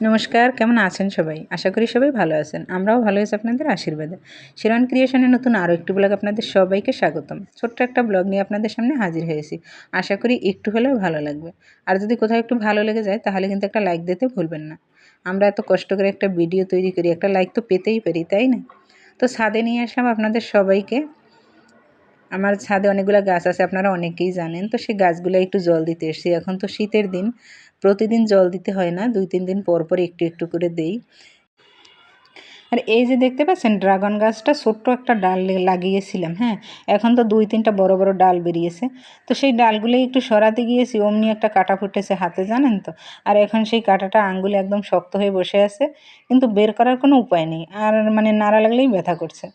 নমস্কার, কেমন আছেন সবাই? আশা করি সবাই ভালো আছেন। আমরাও ভালো আছি আপনাদের আশীর্বাদে। শিরন ক্রিয়েশনের নতুন আরও একটি ব্লগ আপনাদের সবাইকে স্বাগতম। ছোট্ট একটা ব্লগ নিয়ে আপনাদের সামনে হাজির হয়েছি। আশা করি একটু হলেও ভালো লাগবে। আর যদি কোথাও একটু ভালো লেগে যায়, তাহলে কিন্তু একটা লাইক দিতে ভুলবেন না। আমরা এত কষ্ট করে একটা ভিডিও তৈরি করি, একটা লাইক তো পেতেই পারি, তাই না? তো ছাদে নিয়ে আসলাম আপনাদের সবাইকে। আমার ছাদে অনেকগুলো গাছ আছে, আপনারা অনেকেই জানেন। তো সেই গাছগুলো একটু জল দিতে এসেছি। এখন তো শীতের দিন। প্রতিদিন জল দিতে হয় না, দুই, তিন দিন পর পর একটু একটু করে দেই। আর এই যে দেখতে পাচ্ছেন, ড্রাগন গাছটা ছোট্ট একটা ডাল লাগিয়েছিলাম হ্যাঁ? এখন তো দুই, তিনটা বড় বড় ডাল বেরিয়েছে। তো সেই ডালগুলোই একটু সরাতে গিয়েছি, অমনি একটা কাটা ফুটেছে হাতে, জানেন তো? আর এখন সেই কাটাটা আঙ্গুলে একদম শক্ত হয়ে বসে আছে, কিন্তু বের করার কোনো উপায় নেই। আর মানে নাড়া লাগলেই ব্যথা করছে।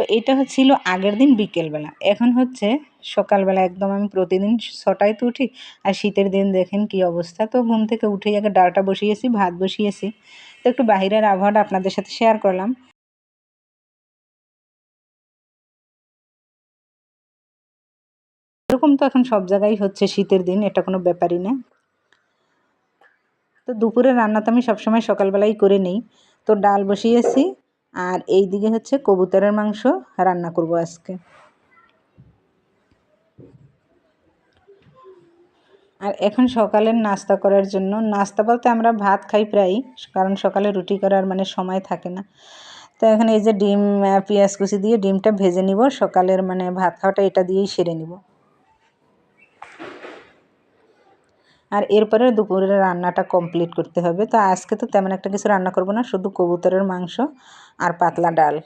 তো এটা হচ্ছিল আগের দিন বিকেলবেলা। এখন হচ্ছে সকালবেলা একদম আমি প্রতিদিন ছটায় তো উঠি, আর শীতের দিন দেখেন কি অবস্থা। তো ঘুম থেকে উঠেই আগে ডালটা বসিয়েছি, ভাত বসিয়েছি। তো একটু বাহিরের আবহাওয়াটা আপনাদের সাথে শেয়ার করলাম। এরকম তো এখন সব জায়গায় হচ্ছে শীতের দিন, এটা কোনো ব্যাপারই না। তো দুপুরের রান্না তো আমি সবসময় সকালবেলাই করে নিই। তো ডাল বসিয়েছি আর এই দিকে হচ্ছে কবুতরের মাংস রান্না করব আজকে। আর এখন সকালের নাস্তা করার জন্য, নাস্তা বলতে আমরা ভাত খাই প্রায় কারণ সকালে রুটি করার মানে সময় থাকে না। তো এখন এই যে ডিম পেঁয়াজ কুচি দিয়ে ডিমটা ভেজে নিব, সকালের মানে ভাত খাওয়াটা এটা দিয়েই সেরে নিব। আর এরপরে দুপুরের রান্নাটা কমপ্লিট করতে হবে। তো আজকে তো তেমন একটা কিছু রান্না করব না, শুধু কবুতরের মাংস আর পাতলা ডাল।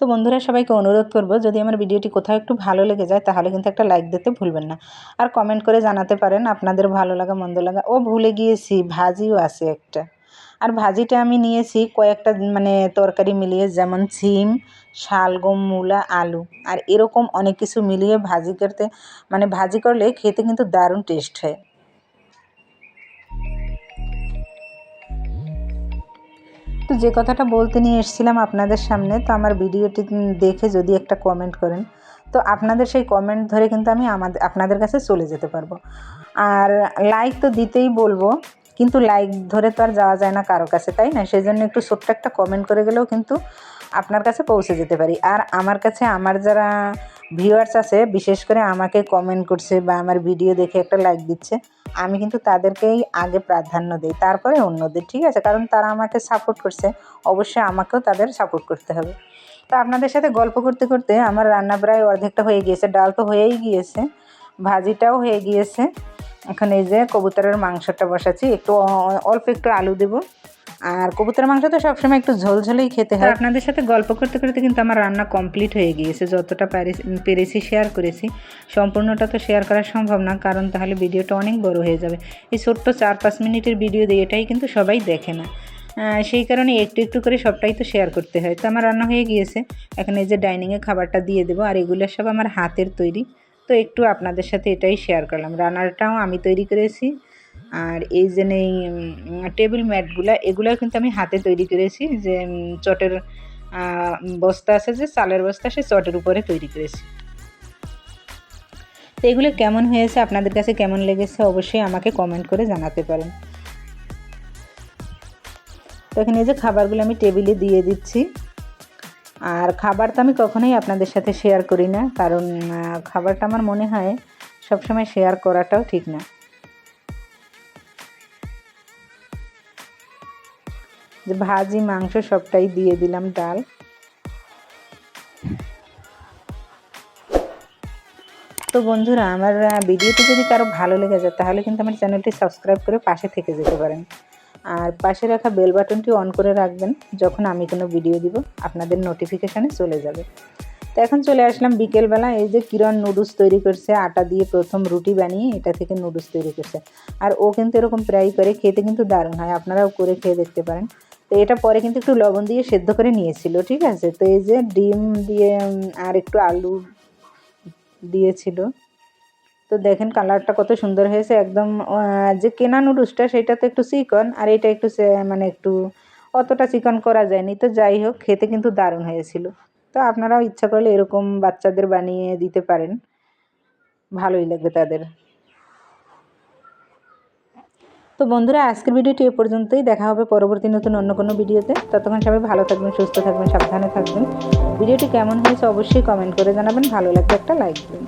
তো বন্ধুরা, সবাইকে অনুরোধ করব, যদি আমার ভিডিওটি কোথাও একটু ভালো লেগে যায়, তাহলে কিন্তু একটা লাইক দিতে ভুলবেন না। আর কমেন্ট করে জানাতে পারেন, আপনাদের ভালো লাগা, মন্দ লাগা। ও ভুলে গিয়েছি, ভাজিও আছে একটা। আর ভাজিটা আমি নিয়েছি কয়েকটা মানে তরকারি মিলিয়ে, যেমন সিম শালগম, মূলা, আলু। আর এরকম অনেক কিছু মিলিয়ে ভাজি করতে মানে ভাজি করলে খেতে কিন্তু দারুণ টেস্ট হয়। তো যে কথাটা বলতে নিয়ে এসেছিলাম আপনাদের সামনে, তো আমার ভিডিওটি দেখে যদি একটা কমেন্ট করেন, তো আপনাদের সেই কমেন্ট ধরে কিন্তু আমি আমাদের আপনাদের কাছে চলে যেতে পারব। আর লাইক তো দিতেই বলব কিন্তু লাইক ধরে তো আর যাওয়া যায় না কারও কাছে, তাই না? সেই জন্য একটু ছোট্ট একটা কমেন্ট করে গেলেও কিন্তু আপনার কাছে পৌঁছে যেতে পারি। আর আমার কাছে আমার যারা ভিউয়ার্স আছে, বিশেষ করে আমাকে কমেন্ট করছে বা আমার ভিডিও দেখে একটা লাইক দিচ্ছে, আমি কিন্তু তাদেরকেই আগে প্রাধান্য দিই, তারপরে অন্যদের, ঠিক আছে? কারণ তারা আমাকে সাপোর্ট করছে, অবশ্যই আমাকেও তাদের সাপোর্ট করতে হবে। তো আপনাদের সাথে গল্প করতে করতে আমার রান্না প্রায় অর্ধেকটা হয়ে গিয়েছে, ডাল তো হয়েই গিয়েছে, ভাজিটাও হয়ে গিয়েছে। এখন এই যে কবুতরের মাংসটা বসাচ্ছি, একটু অল্প একটু আলু দেবো। আর কবুতরের মাংস তো সবসময় একটু ঝোলঝোলেই খেতে হয়। আপনাদের সাথে গল্প করতে করতে কিন্তু আমার রান্না কমপ্লিট হয়ে গিয়েছে, যতটা পেরেছি শেয়ার করেছি। সম্পূর্ণটা তো শেয়ার করা সম্ভব না, কারণ তাহলে ভিডিওটা অনেক বড় হয়ে যাবে। এই ছোট্ট চার পাঁচ মিনিটের ভিডিও দিয়ে এটাই কিন্তু সবাই দেখে না। সেই কারণে একটু একটু করে সবটাই তো শেয়ার করতে হয়। তো আমার রান্না হয়ে গিয়েছে। এখন এই যে ডাইনিংয়ে খাবারটা দিয়ে দেবো, আর এগুলো সব আমার হাতের তৈরি। তো একটু আপনাদের সাথে এটাই শেয়ার করলাম। রানারটাও আমি তৈরি করেছি। আর এই যে এই টেবিল ম্যাটগুলা এগুলো কিন্তু আমি হাতে তৈরি করেছি। যে চটের বস্তা আছে যে, চালের বস্তা সে চটের উপরে তৈরি করেছি। তো এগুলো কেমন হয়েছে, আপনাদের কাছে কেমন লেগেছে, অবশ্যই আমাকে কমেন্ট করে জানাতে পারেন। তো এখানে যে খাবারগুলো আমি টেবিলে দিয়ে দিচ্ছি। আর খাবার তো আমি কখনোই আপনাদের সাথে শেয়ার করি না, কারণ খাবারটা আমার মনে হয় সবসময় শেয়ার করাটাও ঠিক না। যে ভাজি, মাংস সবটাই দিয়ে দিলাম ডাল। তো বন্ধুরা, আমার ভিডিওটি যদি কারও ভালো লেগে যায়, তাহলে কিন্তু আমার চ্যানেলটি সাবস্ক্রাইব করে পাশে থেকে যেতে পারেন। আর পাশে রাখা বেল বাটনটি অন করে রাখবেন যখন আমি কোনো ভিডিও দিব, আপনাদের নোটিফিকেশানে চলে যাবে। তো এখন চলে আসলাম বিকেলবেলা, এই যে কিরণ নুডলস তৈরি করছে, আটা দিয়ে প্রথম রুটি বানিয়ে এটা থেকে নুডলস তৈরি করছে। আর ও কিন্তু এরকম প্রায় করে, খেতে কিন্তু দারুণ হয়, আপনারাও করে খেয়ে দেখতে পারেন। তো এটা পরে কিন্তু একটু লবণ দিয়ে সেদ্ধ করে নিয়েছিল, ঠিক আছে? তো এই যে ডিম দিয়ে আর একটু আলু দিয়েছিল তো দেখেন কালারটা কত সুন্দর হয়েছে। একদম যে কেনা নুডলসটা সেটা তো একটু চিকন, আর এটা একটু মানে একটু অতটা চিকন করা যায়নি। তো যাই হোক, খেতে কিন্তু দারুণ হয়েছিল। তো আপনারাও ইচ্ছা করলে এরকম বাচ্চাদের বানিয়ে দিতে পারেন। ভালোই লাগবে তাদের। তো বন্ধুরা, আজকের ভিডিওটি এ পর্যন্তই। দেখা হবে পরবর্তী নতুন অন্য কোনো ভিডিওতে। ততক্ষণ সবাই ভালো থাকবেন, সুস্থ থাকবেন, সাবধানে থাকবেন। ভিডিওটি কেমন হয়েছে অবশ্যই কমেন্ট করে জানাবেন। ভালো লাগলে একটা লাইক দিন।